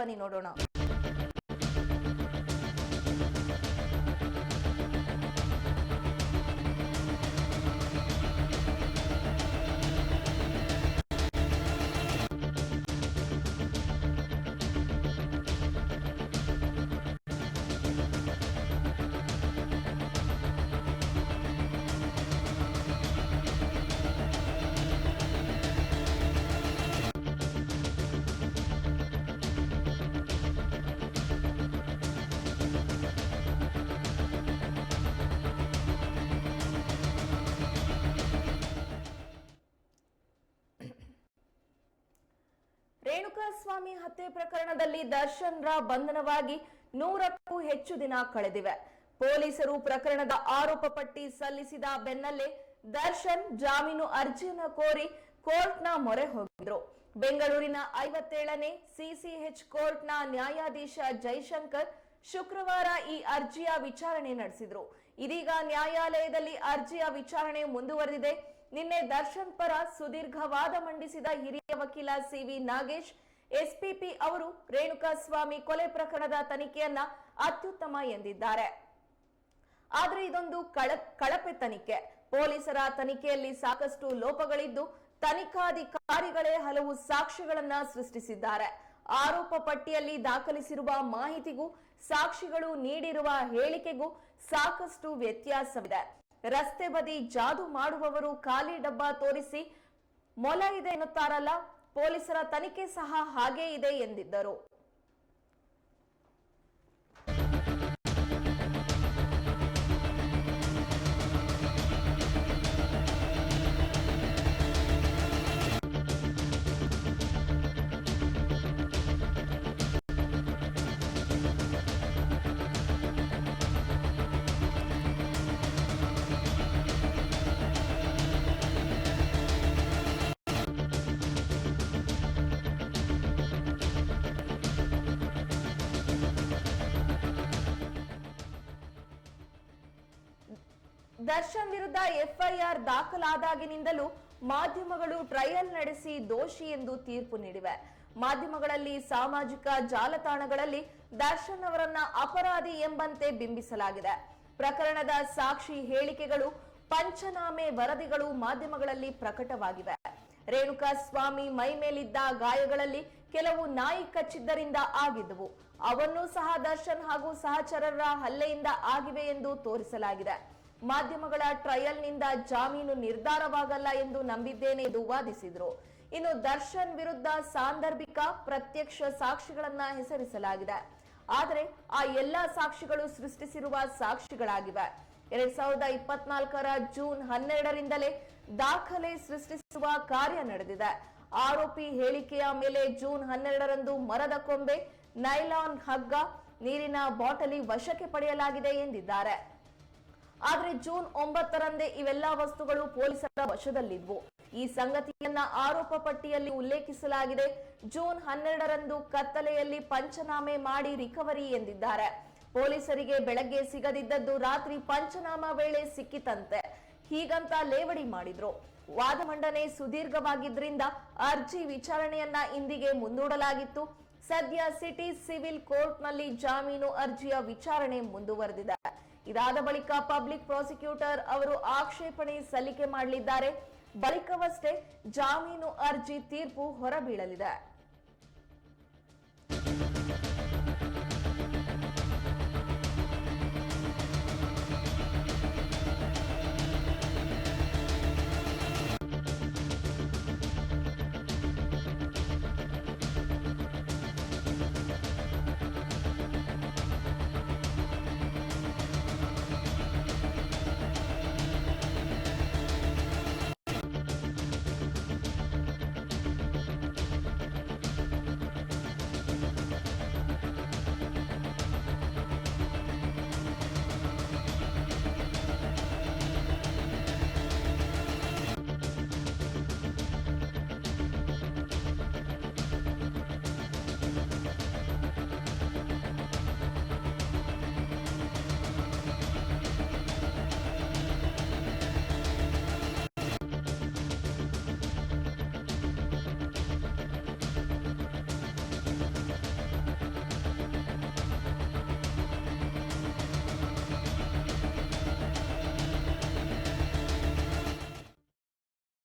ಬನ್ನಿ ನೋಡೋಣ. ರೇಣುಕಾಸ್ವಾಮಿ ಹತ್ಯೆ ಪ್ರಕರಣದಲ್ಲಿ ದರ್ಶನ್ ರ ಬಂಧನವಾಗಿ ನೂರಕ್ಕೂ ಹೆಚ್ಚು ದಿನ ಕಳೆದಿವೆ. ಪೊಲೀಸರು ಪ್ರಕರಣದ ಆರೋಪ ಪಟ್ಟಿ ಸಲ್ಲಿಸಿದ ಬೆನ್ನಲ್ಲೇ ದರ್ಶನ್ ಜಾಮೀನು ಅರ್ಜಿಯನ್ನ ಕೋರಿ ಕೋರ್ಟ್ನ ಮೊರೆ ಹೋಗಿದ್ರು. ಬೆಂಗಳೂರಿನ ಐವತ್ತೇಳನೇ ಸಿಸಿಎಚ್ ಕೋರ್ಟ್ನ ನ್ಯಾಯಾಧೀಶ ಜೈಶಂಕರ್ ಶುಕ್ರವಾರ ಈ ಅರ್ಜಿಯ ವಿಚಾರಣೆ ನಡೆಸಿದ್ರು. ಇದೀಗ ನ್ಯಾಯಾಲಯದಲ್ಲಿ ಅರ್ಜಿಯ ವಿಚಾರಣೆ ಮುಂದುವರೆದಿದೆ. ನಿನ್ನೆ ದರ್ಶನ್ ಪರ ಸುದೀರ್ಘ ವಾದ ಮಂಡಿಸಿದ ಹಿರಿಯ ವಕೀಲ ಸಿವಿ ನಾಗೇಶ್ ಎಸ್ಪಿಪಿ ಅವರು ರೇಣುಕಾಸ್ವಾಮಿ ಕೊಲೆ ಪ್ರಕರಣದ ತನಿಖೆಯನ್ನ ಅತ್ಯುತ್ತಮ ಎಂದಿದ್ದಾರೆ. ಆದರೆ ಇದೊಂದು ಕಳ, ಕಳಪೆ ತನಿಖೆ. ಪೊಲೀಸರ ತನಿಖೆಯಲ್ಲಿ ಸಾಕಷ್ಟು ಲೋಪಗಳಿದ್ದು ತನಿಖಾಧಿಕಾರಿಗಳೇ ಹಲವು ಸಾಕ್ಷಿಗಳನ್ನ ಸೃಷ್ಟಿಸಿದ್ದಾರೆ. ಆರೋಪ ಪಟ್ಟಿಯಲ್ಲಿ ದಾಖಲಿಸಿರುವ ಮಾಹಿತಿಗೂ ಸಾಕ್ಷಿಗಳು ನೀಡಿರುವ ಹೇಳಿಕೆಗೂ ಸಾಕಷ್ಟು ವ್ಯತ್ಯಾಸವಿದೆ. ರಸ್ತೆ ಬದಿ ಜಾದು ಮಾಡುವವರು ಖಾಲಿ ಡಬ್ಬ ತೋರಿಸಿ ಮೊಲ ಇದೆ ಎನ್ನುತ್ತಾರಲ್ಲ ಪೊಲೀಸರ ತನಿಖೆ ಸಹ ಹಾಗೇ ಇದೆ ಎಂದಿದ್ದರು. ದರ್ಶನ್ ವಿರುದ್ಧ ಎಫ್ಐಆರ್ ದಾಖಲಾದಾಗಿನಿಂದಲೂ ಮಾಧ್ಯಮಗಳು ಟ್ರಯಲ್ ನಡೆಸಿ ದೋಷಿ ಎಂದು ತೀರ್ಪು ನೀಡಿವೆ. ಮಾಧ್ಯಮಗಳಲ್ಲಿ ಸಾಮಾಜಿಕ ಜಾಲತಾಣಗಳಲ್ಲಿ ದರ್ಶನ್ ಅವರನ್ನ ಅಪರಾಧಿ ಎಂಬಂತೆ ಬಿಂಬಿಸಲಾಗಿದೆ. ಪ್ರಕರಣದ ಸಾಕ್ಷಿ ಹೇಳಿಕೆಗಳು, ಪಂಚನಾಮೆ ವರದಿಗಳು ಮಾಧ್ಯಮಗಳಲ್ಲಿ ಪ್ರಕಟವಾಗಿವೆ. ರೇಣುಕಾ ಸ್ವಾಮಿ ಮೈ ಮೇಲಿದ್ದ ಗಾಯಗಳಲ್ಲಿ ಕೆಲವು ನಾಯಿ ಕಚ್ಚಿದ್ದರಿಂದ ಆಗಿದ್ದವು. ಅವನ್ನೂ ಸಹ ದರ್ಶನ್ ಹಾಗೂ ಸಹಚರರ ಹಲ್ಲೆಯಿಂದ ಆಗಿವೆ ಎಂದು ತೋರಿಸಲಾಗಿದೆ. ಮಾಧ್ಯಮಗಳ ಟ್ರಯಲ್ನಿಂದ ಜಾಮೀನು ನಿರ್ಧಾರವಾಗಲ್ಲ ಎಂದು ನಂಬಿದ್ದೇನೆ ಎಂದು ವಾದಿಸಿದರು. ಇನ್ನು ದರ್ಶನ್ ವಿರುದ್ಧ ಸಾಂದರ್ಭಿಕ ಪ್ರತ್ಯಕ್ಷ ಸಾಕ್ಷಿಗಳನ್ನ ಹೆಸರಿಸಲಾಗಿದೆ. ಆದರೆ ಆ ಎಲ್ಲಾ ಸಾಕ್ಷಿಗಳು ಸೃಷ್ಟಿಸಿರುವ ಸಾಕ್ಷಿಗಳಾಗಿವೆ. ಎರಡ್ ಸಾವಿರದ ಇಪ್ಪತ್ನಾಲ್ಕರ ಜೂನ್ ಹನ್ನೆರಡರಿಂದಲೇ ದಾಖಲೆ ಸೃಷ್ಟಿಸುವ ಕಾರ್ಯ ನಡೆದಿದೆ. ಆರೋಪಿ ಹೇಳಿಕೆಯ ಮೇಲೆ ಜೂನ್ ಹನ್ನೆರಡರಂದು ಮರದ ಕೊಂಬೆ, ನೈಲಾನ್ ಹಗ್ಗ, ನೀರಿನ ಬಾಟಲಿ ವಶಕ್ಕೆ ಪಡೆಯಲಾಗಿದೆ ಎಂದಿದ್ದಾರೆ. ಆದ್ರೆ ಜೂನ್ ಒಂಬತ್ತರಂದೇ ಇವೆಲ್ಲಾ ವಸ್ತುಗಳು ಪೊಲೀಸರ ವಶದಲ್ಲಿದ್ವು. ಈ ಸಂಗತಿಯನ್ನ ಆರೋಪ ಪಟ್ಟಿಯಲ್ಲಿ ಉಲ್ಲೇಖಿಸಲಾಗಿದೆ. ಜೂನ್ ಹನ್ನೆರಡರಂದು ಕತ್ತಲೆಯಲ್ಲಿ ಪಂಚನಾಮೆ ಮಾಡಿ ರಿಕವರಿ ಎಂದಿದ್ದಾರೆ. ಪೊಲೀಸರಿಗೆ ಬೆಳಗ್ಗೆ ಸಿಗದಿದ್ದದ್ದು ರಾತ್ರಿ ಪಂಚನಾಮ ವೇಳೆ ಸಿಕ್ಕಿತಂತೆ. ಹೀಗಂತ ಲೇವಡಿ ಮಾಡಿದ್ರು. ವಾದ ಮಂಡನೆ ಸುದೀರ್ಘವಾಗಿದ್ದರಿಂದ ಅರ್ಜಿ ವಿಚಾರಣೆಯನ್ನ ಇಂದಿಗೆ ಮುಂದೂಡಲಾಗಿತ್ತು. ಸದ್ಯ ಸಿಟಿ ಸಿವಿಲ್ ಕೋರ್ಟ್ನಲ್ಲಿ ಜಾಮೀನು ಅರ್ಜಿಯ ವಿಚಾರಣೆ ಮುಂದುವರೆದಿದೆ. ಇದಾದ ಬಳಿಕ ಪಬ್ಲಿಕ್ ಪ್ರಾಸಿಕ್ಯೂಟರ್ ಅವರು ಆಕ್ಷೇಪಣೆ ಸಲ್ಲಿಕೆ ಮಾಡಲಿದ್ದಾರೆ. ಬಳಿಕವಷ್ಟೇ ಜಾಮೀನು ಅರ್ಜಿ ತೀರ್ಪು ಹೊರಬೀಳಲಿದೆ.